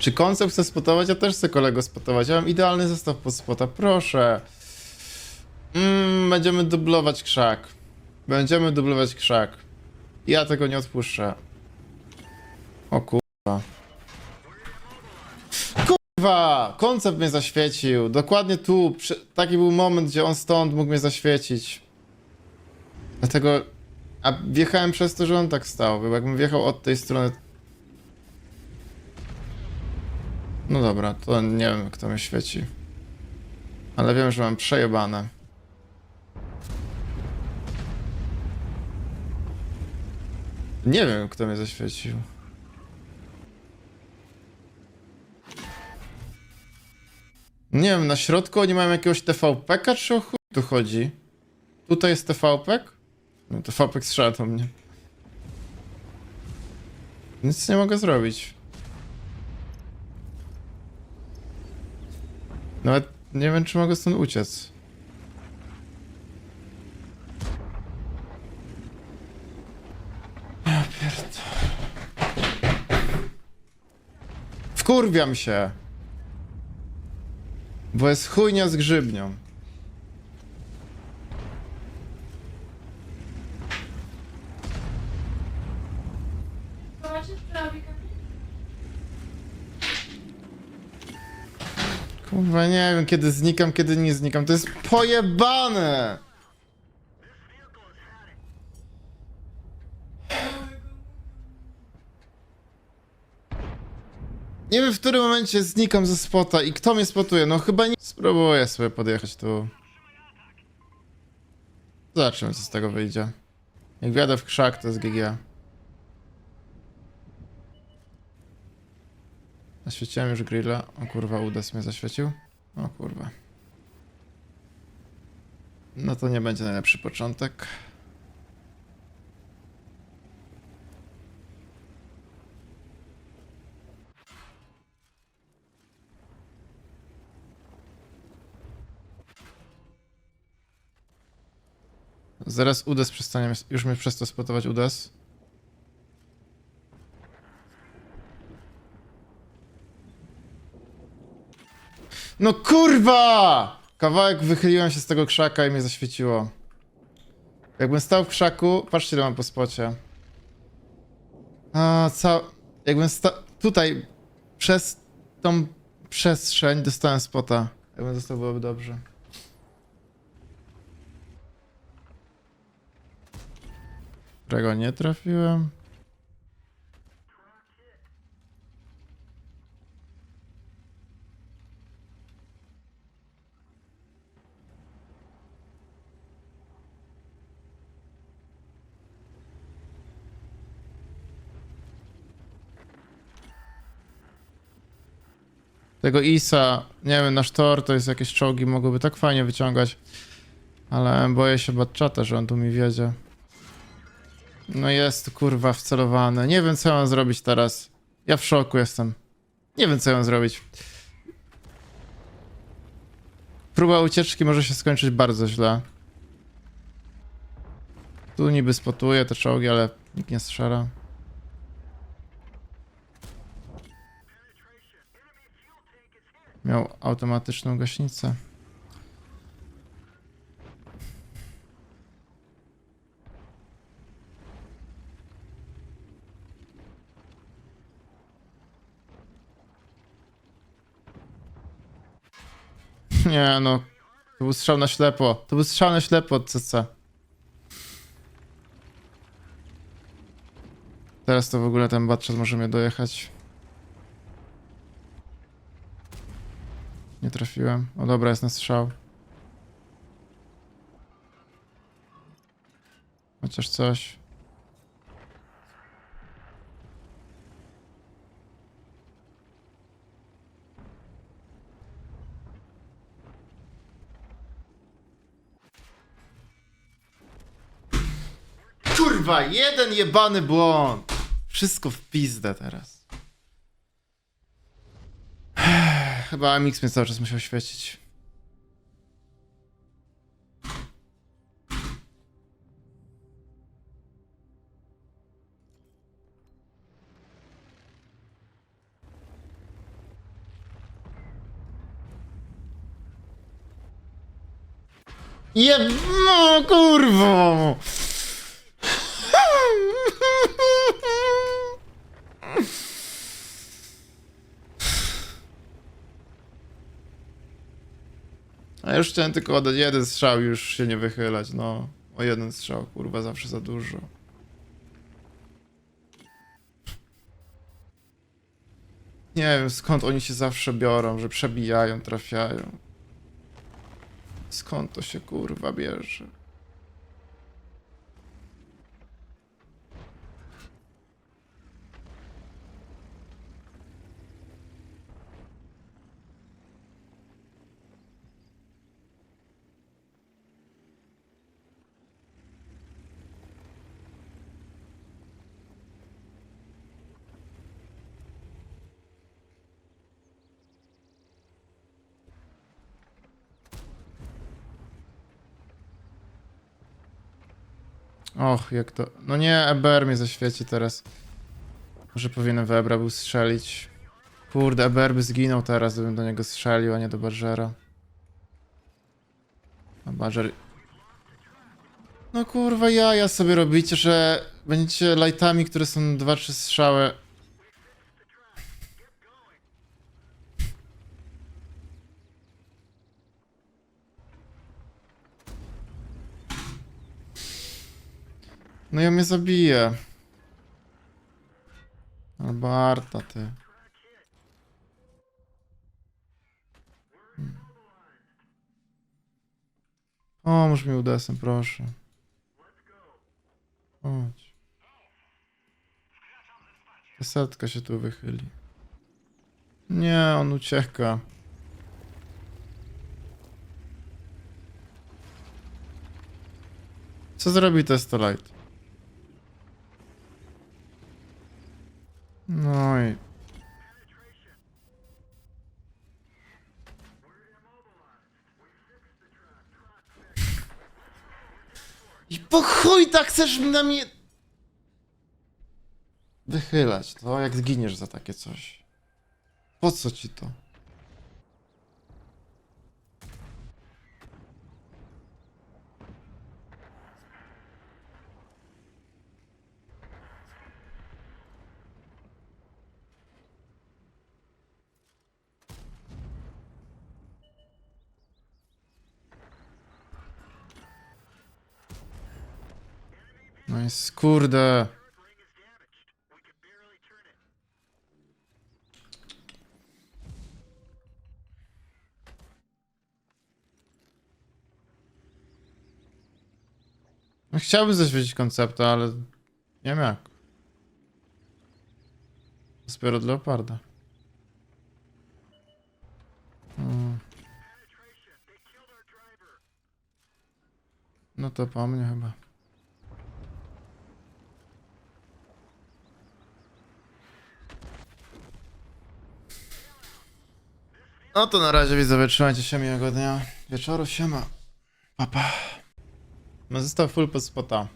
Czy koncept chce spotować? Ja też chcę kolego spotować. Ja mam idealny zestaw pod spota, proszę. Mm, będziemy dublować krzak. Będziemy dublować krzak. Ja tego nie odpuszczę. O kurwa. Kurwa! Koncept mnie zaświecił. Dokładnie tu. Przy... Taki był moment, gdzie on stąd mógł mnie zaświecić. Dlatego... A wjechałem przez to, że on tak stał. Jakbym wjechał od tej strony... No dobra, to nie wiem, kto mnie świeci. Ale wiem, że mam przejebane. Nie wiem, kto mnie zaświecił. Nie wiem, na środku oni mają jakiegoś TVP-ka, czy o chuj tu chodzi? Tutaj jest TVP? No TVP strzela do mnie. Nic nie mogę zrobić. Nawet nie wiem, czy mogę stąd uciec. Wkurwiam się. Bo jest chujnia z grzybnią. Kurwa, nie wiem, kiedy znikam, kiedy nie znikam. To jest pojebane! Nie wiem, w którym momencie znikam ze spota i kto mnie spotuje. No chyba nie... Spróbuję sobie podjechać tu. Zobaczymy, co z tego wyjdzie. Jak wjadę w krzak, to jest GG. Zaświeciłem już grilla. O kurwa, udes mnie zaświecił. O kurwa. No to nie będzie najlepszy początek. Zaraz udes przestanie, już mnie przestał spotować udes. No kurwa! Kawałek wychyliłem się z tego krzaka i mnie zaświeciło. Jakbym stał w krzaku, patrzcie ile mam po spocie. A, ca... Jakbym stał... Tutaj, przez tą przestrzeń dostałem spota. Jakbym został, byłoby dobrze. Którego nie trafiłem. Tego Isa, nie wiem, nasz tor to jest jakieś czołgi, mogłyby tak fajnie wyciągać. Ale boję się Batchata, że on tu mi wiedzie. No jest kurwa wcelowany. Nie wiem co mam zrobić teraz. Ja w szoku jestem. Nie wiem co mam zrobić. Próba ucieczki może się skończyć bardzo źle. Tu niby spotuje te czołgi, ale nikt nie strzela. Miał automatyczną gaśnicę. Nie no. To był strzał na ślepo. To był strzał na ślepo od CC. Teraz to w ogóle ten Batshot może mnie dojechać. Nie trafiłem. O dobra, jest na strzał. Chociaż coś. Kurwa, jeden jebany błąd. Wszystko w pizdę teraz. Chyba MX mnie cały czas musiał świecić. Je... No, kurwo! A już chciałem tylko oddać jeden strzał już się nie wychylać, no. O jeden strzał, kurwa, zawsze za dużo. Nie wiem skąd oni się zawsze biorą, że przebijają, trafiają. Skąd to się kurwa bierze? Och, jak to... No nie, EBR mnie zaświeci teraz. Może powinienem w Ebra był strzelić. Kurde, EBR by zginął teraz, gdybym do niego strzelił, a nie do Badgera. A Badger... No kurwa, jaja sobie robicie, że będziecie lightami, które są 2-3 strzały. No ja mnie zabije. Albo Arta, ty. Hmm. Pomóż mi udesem, proszę. Chodź. Ta setka się tu wychyli. Nie, on ucieka. Co zrobi Testolite? No i... I po chuj tak chcesz na mnie... Wychylać to, jak zginiesz za takie coś. Po co ci to? Jest kurde. No chciałbym zaświecić koncepta, ale nie wiem jak. To jest Dopiero od Leoparda. Mm. No to po mnie chyba. No to na razie widzowie, trzymajcie się miłego dnia. Wieczoru, siema. Papa. No został full pod spota.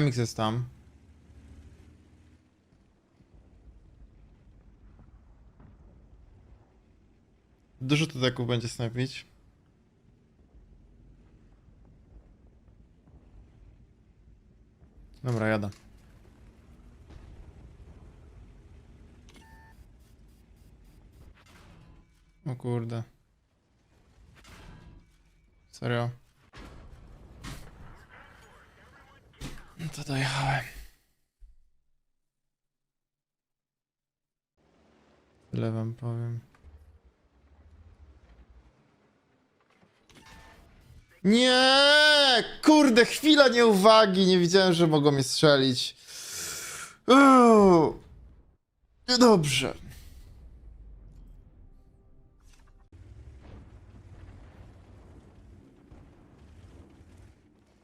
MX jest tam. Dużo tu deków będzie snajpić. Dobra, jadę. O kurde. Serio? No to dojechałem. Tyle wam powiem. Nie! Kurde, chwila nieuwagi. Nie widziałem, że mogą mnie strzelić. Uuu. Dobrze.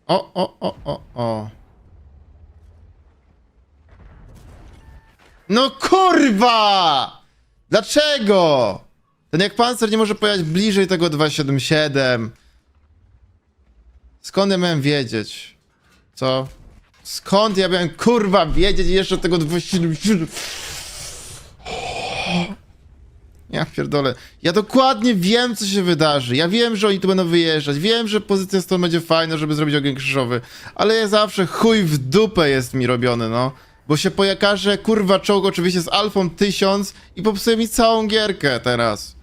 O, o, o, o, o. No kurwa! Dlaczego? Ten jak pancer nie może pojechać bliżej tego 277. Skąd ja miałem wiedzieć? Co? Skąd ja miałem kurwa wiedzieć jeszcze tego 277? Ja pierdolę. Ja dokładnie wiem, co się wydarzy. Ja wiem, że oni tu będą wyjeżdżać. Wiem, że pozycja stąd będzie fajna, żeby zrobić ogień krzyżowy. Ale ja zawsze chuj w dupę jest mi robiony, no. Bo się pojakaże, kurwa, czołg oczywiście z alfą 1000 i popsuje mi całą gierkę teraz.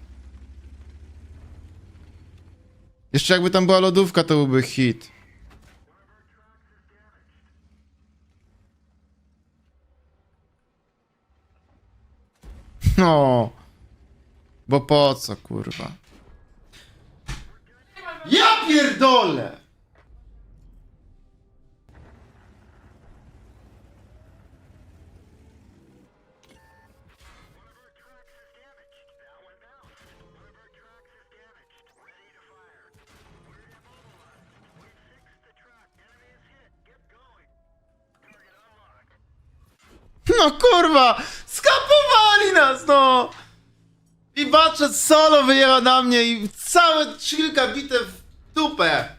Jeszcze jakby tam była lodówka, to byłby hit. No. Bo po co, kurwa? Ja pierdolę! No kurwa! Skapowali nas, no! I Batchet solo wyjechał na mnie i całe kilka bitew w dupę!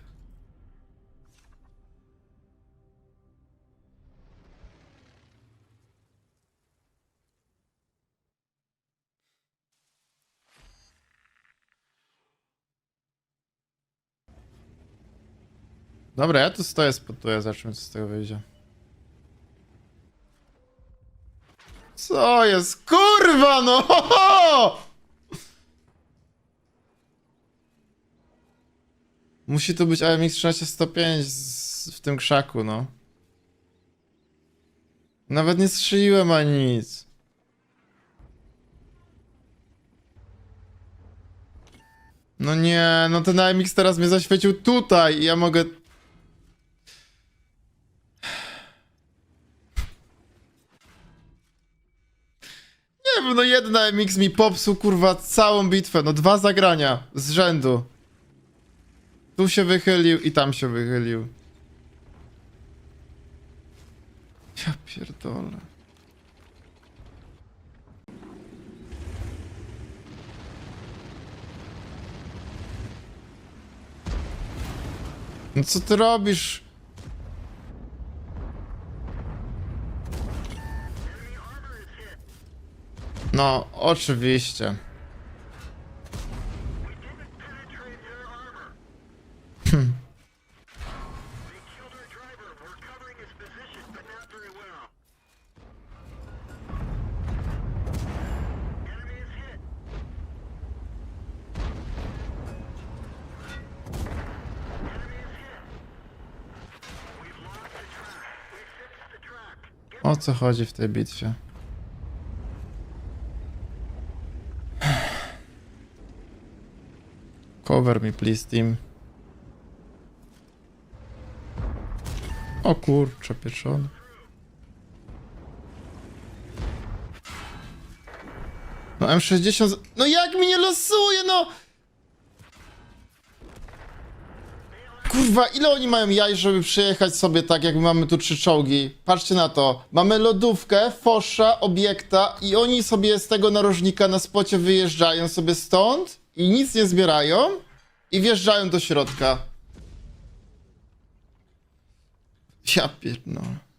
Dobra, ja tu stoję, spotuję, zobaczymy co z tego wyjdzie. Co jest? Kurwa, no! Ho, ho! Musi tu być AMX 1305 z, w tym krzaku, no. Nawet nie strzeliłem ani nic. No nie, no ten AMX teraz mnie zaświecił tutaj i ja mogę... Nie wiem, no jedna MX mi popsuł kurwa całą bitwę, no dwa zagrania z rzędu. Tu się wychylił i tam się wychylił. Ja pierdolę. No co ty robisz? No, oczywiście. O co chodzi w tej bitwie? Cover me please, team. O kurczę, pieczony. No M60... z- No jak mi nie losuje, no! Kurwa, ile oni mają jaj, żeby przyjechać sobie tak, jak mamy tu trzy czołgi? Patrzcie na to. Mamy lodówkę, fosza, obiekta i oni sobie z tego narożnika na spocie wyjeżdżają sobie stąd i nic nie zbierają i wjeżdżają do środka. Ja pierdolę.